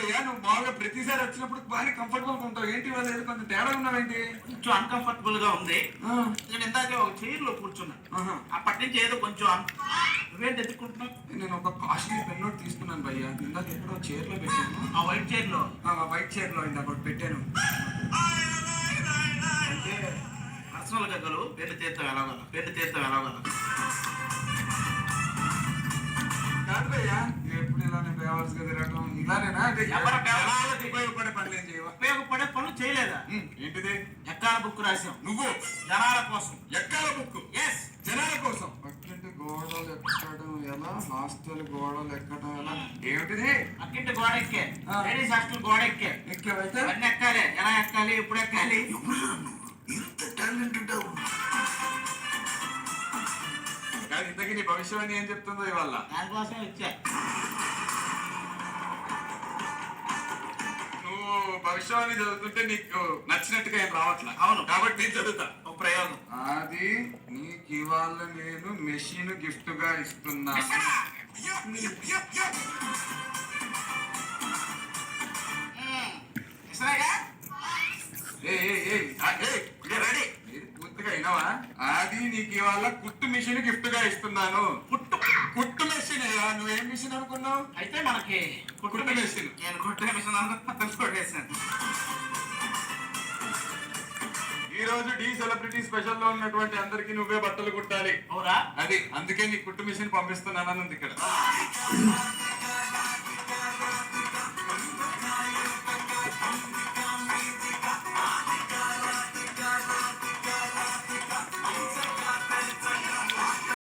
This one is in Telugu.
భయ్యా నువ్వు మామూలుగా ప్రతిసారి వచ్చినప్పుడు బాగా కంఫర్టబుల్గా ఉంటావు. ఏంటి వాళ్ళు ఏదో కొంచెం తేడా ఉన్నావేంటి కొంచెం అన్కంఫర్టబుల్గా ఉంది. నేను ఇందాక ఒక చైర్లో కూర్చున్నా. అప్పటి నుంచి ఏదో కొంచెం నువ్వేంటి ఎత్తుకుంటున్నావు నేను ఒక కాస్ట్లీ పెన్ నోట్ తీసుకున్నాను భయ్యా. ఇందాక ఎక్కడో చైర్లో పెట్టాను. ఆ వైట్ చైర్లో? వైట్ చైర్లో ఇందాక ఒకటి పెట్టాను. అంటే పర్సనల్గా గలు పెళ్ళి తీర్థం ఎలాగల పెళ్ళి తీర్థం ఎలాగల కాదు భయ్యా ఎప్పుడు ఇలానే బేవర్స్గా ఇలానేనా? అంటే ఎవరి ఉపయోగపడే పనులు ఏం చేయవా? ఉపయోగపడే పనులు చేయలేదా? ఏంటిది? ఎక్కాల బుక్ రాసాం నువ్వు జనాల కోసం. ఎక్కాల బుక్ ఎస్ జనాల కోసం. పక్కింటి గోడలు ఎక్కడం ఎలా? హాస్టల్ గోడలు ఎక్కడం ఎలా? ఏమిటిది? అక్కింటి గోడ ఎక్కే. లేడీస్ హాస్టల్ గోడ ఎక్కే. ఎక్కవైతే? అన్ని ఎక్కాలి. ఎలా ఎక్కాలి? ఎప్పుడు ఎక్కాలి? ఇంత టాలెంట్ కానీ ఇంతకీ నీ భవిష్యవాణి ఏం చెప్తుందో ఇవాళ? దానికోసం ఇచ్చా నువ్వు భవిష్యవాణి చదువుతుంటే నీకు నచ్చినట్టుగా ఏం రావట్లే? అవును. కాబట్టి నేను చదువుతా. ఒక ప్రయోగం అది నీకు ఇవాళ నేను మెషిన్ గిఫ్ట్గా ఇస్తున్నా అయినావా? అది నీకు ఇవాళ కుట్టు మిషన్ గిఫ్ట్గా ఇస్తున్నాను. పుట్టు కుట్టు మెషిన్ నువ్వేం మిషన్ అనుకున్నావు? అయితే మనకి కుట్టు మెషిన్. నేను కుట్టే మిషన్ కొట్టేసాను ఈ రోజు డి సెలబ్రిటీ స్పెషల్లో ఉన్నటువంటి అందరికి నువ్వే బట్టలు కుట్టాలి. అవురా అది అందుకే నీ కుట్టు మిషన్ పంపిస్తున్నాను ఇక్కడ.